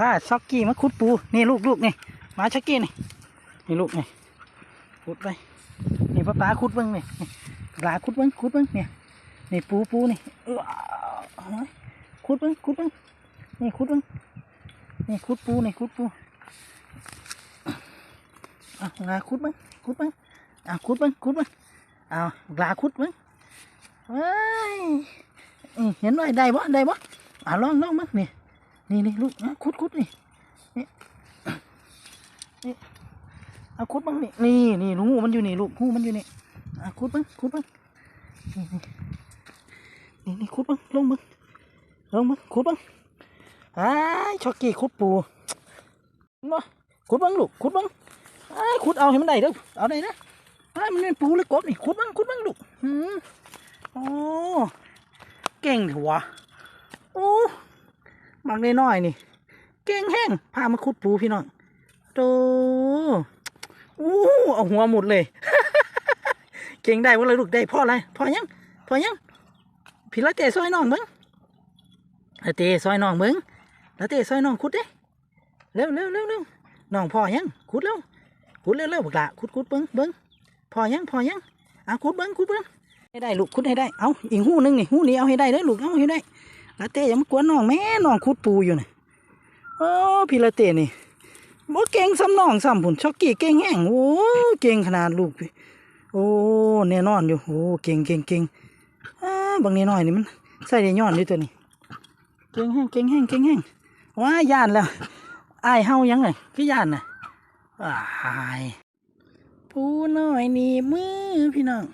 พาช็อกกี้มาขุดปูนี่ลูกลูกนี่มาช็อกกี้นี่นี่ลูกนี่ขุดไปนี่ป้าป้าขุดเบิ้งนี่ปลาขุดเบิ้งขุดเบิ้งเนี่ยนี่ปูปูนี่ว้าวเออขุดเบิ้งขุดเบิ้งนี่ขุดเบิ้งนี่ขุดปูนี่ขุดปูอะลาขุดเบิ้งขุดเบิ้งอะขุดเบิ้งขุดเบิ้งเอาลาขุดเบิ้งเฮ้ยเห็นไหมได้บ่ได้บ่อะลองลองมั้งนี่ นี่นี่ลูกนะคุดคุดนี่นี่นี่เอาคุดบ้างนี่นี่นี่ลูกหูมันอยู่นี่ลูกหูมันอยู่นี่อะคุดบ้างคุดบ้างนี่นี่นี่คุดบ้างลงบ้างลงบ้างคุดบ้างอ้ายช็อกกี้คุดปูมาคุดบ้างลูกคุดบ้างอ้ายคุดเอาให้มันได้เด้อเอาได้นะอ้ายมันเป็นปูหรือกบนี่คุดบ้างคุดบ้างลูกอืมโอ้เก่งเถอะวะโอ้ มักน้อยๆนี่ เก่งแห้งพามาขุดปูพี่น้องโตอู้เอาหัวหมดเลย เก่งได้ว่าเลยลูกได้พ่ออะไรพ่อยังพ่อยังพี่ละเตะซอยน้องเบิ้งละเตะซอยน้องเบิ้งละเตะซอยน้องขุดเด้เร็วเร็วเร็วเร็วน้องพ่อยังขุดเร็วขุดเร็วเร็วบักละขุดขุดเบิ้งเบิ้งพ่อยังพ่อยังอะขุดเบิ้งขุดเบิ้งให้ได้ลูกขุดให้ได้เอาอีกหูหนึงนี่หู้นี้เอาให้ได้เด้อลูกเอาให้ได้ ลาเต้ยังมากวนน้องแม่น้องคุดปูอยู่นี่โอ้พี่ลาเต้นี่บ่เก่งซ้ำน้องซ้ำผุนช็อกกี้เก่งแห้งโอ้เก่งขนาดลูกพี่โอ้แน่นอนอยู่โอ้เก่งเก่งเก่งอ่าบางนี้น้อยนี่มันใส่ได้ย้อนอยู่ตัวนี้เก่งแห้งเก่งแห้งเก่งแห้งว้าย่านแล้วอายเฮายังไงคือย่านน่ะอายปูน้อยนี่มือพี่น้อง